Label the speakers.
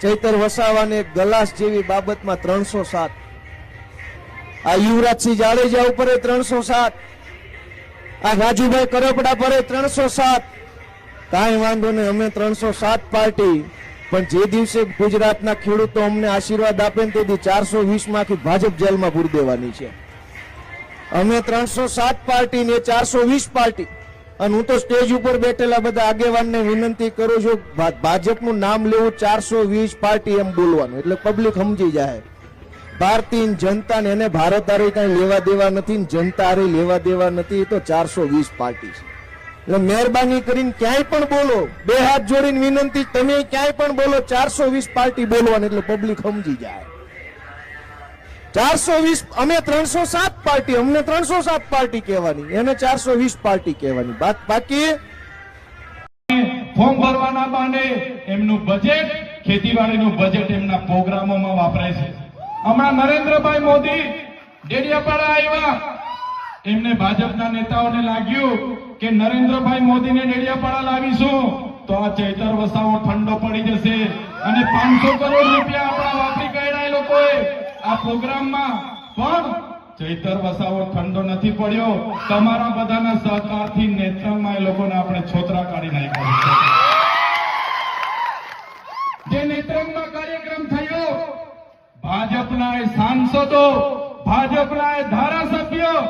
Speaker 1: ચૈતર વસાવાને ગલાસ જેવી બાબતમાં ત્રણસો સાત. આ યુવરાજસિંહ જાડેજા ઉપર ત્રણસો સાત. આ રાજુભાઈ કરપડા પર ત્રણસો સાત. કાંઈ વાંધો નહીં, અમે ત્રણસો સાત પાર્ટી. પણ જે દિવસે ગુજરાતના ખેડૂતો અમને આશીર્વાદ આપે ને તેથી ચારસો વીસમાંથી ભાજપ જેલમાં પૂરી દેવાની છે. અમે ત્રણસો સાત પાર્ટી ને ચારસો વીસ પાર્ટી અને હું તો સ્ટેજ ઉપર બેઠેલા બધા આગેવાનને વિનંતી કરું છું ભાજપનું નામ લેવું ચારસો વીસ પાર્ટી એમ બોલવાનું, એટલે પબ્લિક સમજી જાય. ભારતીય જનતા ને એને ભારત હારે કઈ લેવા દેવા નથી જનતા હારે લેવા દેવા નથી, એ તો ચારસો વીસ પાર્ટી છે. એટલે મહેરબાની કરીને ક્યાંય પણ બોલો, બે હાથ જોડીને વિનંતી, તમે ક્યાંય પણ બોલો, ચારસો વીસ પાર્ટી બોલવાની, એટલે પબ્લિક સમજી જાય. ચારસો વીસ, અમે ત્રણસો સાત પાર્ટી, અમને ત્રણસો સાત પાર્ટી કહેવાની, એને ચારસો વીસ પાર્ટી કહેવાની બાક-
Speaker 2: ફોર્મ ભરવાના બાને એમનું બજેટ ખેતીવાડીનું બજેટ એમના પ્રોગ્રામોમાં વાપરાય છે. હમણાં નરેન્દ્રભાઈ મોદી ડેડિયાપાડા આવ્યા. એમને ભાજપના નેતાઓને લાગ્યું કે નરેન્દ્રભાઈ મોદીને ડેડિયાપાડા લાવીશું, તો આ ચૈતર વસાવો ઠંડો પડી જશે. અને પાંચસો કરોડ રૂપિયા આપણા વાપરી કાઢ્યા લોકોએ. આ પ્રોગ્રામમાં પણ ચૈતર વસાવો ઠંડો નથી પડ્યો. તમારા બધાના સહકારથી નેત્રંગમાં એ લોકોને આપણે છોતરા કાઢી નાખ્યા જે નેત્રંગમાં કાર્યક્રમ થયો, ભાજપના એ સાંસદો, ભાજપના એ ધારાસભ્યો